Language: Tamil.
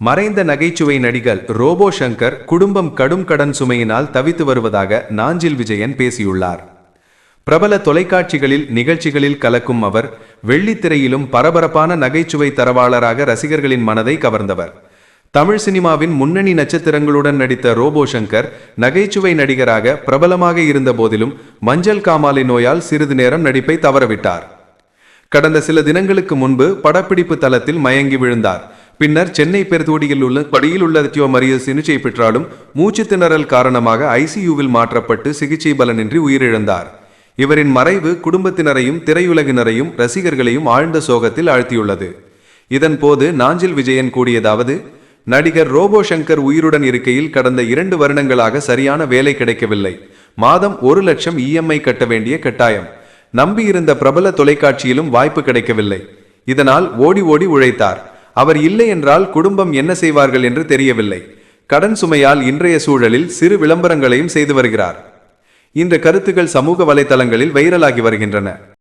மறைந்த நகைச்சுவை நடிகர் ரோபோ சங்கர் குடும்பம் கடும் கடன் சுமையினால் தவித்து வருவதாக நாஞ்சில் விஜயன் பேசியுள்ளார். பிரபல தொலைக்காட்சிகளில் நிகழ்ச்சிகளில் கலக்கும் அவர் வெள்ளித்திரையிலும் பரபரப்பான நகைச்சுவை தரவாளராக ரசிகர்களின் மனதை கவர்ந்தவர். தமிழ் சினிமாவின் முன்னணி நட்சத்திரங்களுடன் நடித்த ரோபோ சங்கர் நகைச்சுவை நடிகராக பிரபலமாக இருந்த போதிலும் மஞ்சள் காமாலை நோயால் சிறிது நேரம் நடிப்பை தவறவிட்டார். கடந்த சில தினங்களுக்கு முன்பு படப்பிடிப்பு தளத்தில் மயங்கி விழுந்தார். பின்னர் சென்னை பெருந்தோடியில் உள்ள படியில் உள்ள தியோ மரிய சிகிச்சை பெற்றாலும் மூச்சு திணறல் காரணமாக ஐசியூவில் மாற்றப்பட்டு சிகிச்சை பலனின்றி உயிரிழந்தார். இவரின் மறைவு குடும்பத்தினரையும் திரையுலகினரையும் ரசிகர்களையும் ஆழ்ந்த சோகத்தில் ஆழ்த்தியுள்ளது. இதன் போது நாஞ்சில் விஜயன் கூடியதாவது நடிகர் ரோபோ சங்கர் உயிருடன் இருக்கையில் கடந்த இரண்டு வருடங்களாக சரியான வேலை கிடைக்கவில்லை. மாதம் ஒரு லட்சம் இஎம்ஐ கட்ட வேண்டிய கட்டாயம். நம்பியிருந்த பிரபல தொலைக்காட்சியிலும் வாய்ப்பு கிடைக்கவில்லை. இதனால் ஓடி ஓடி உழைத்தார். அவர் இல்லை என்றால் குடும்பம் என்ன செய்வார்கள் என்று தெரியவில்லை. கடன் சுமையால் இன்றைய சூழலில் சிறு விளம்பரங்களையும் செய்து வருகிறார். இந்த கருத்துக்கள் சமூக வலைதளங்களில் வைரலாகி வருகின்றன.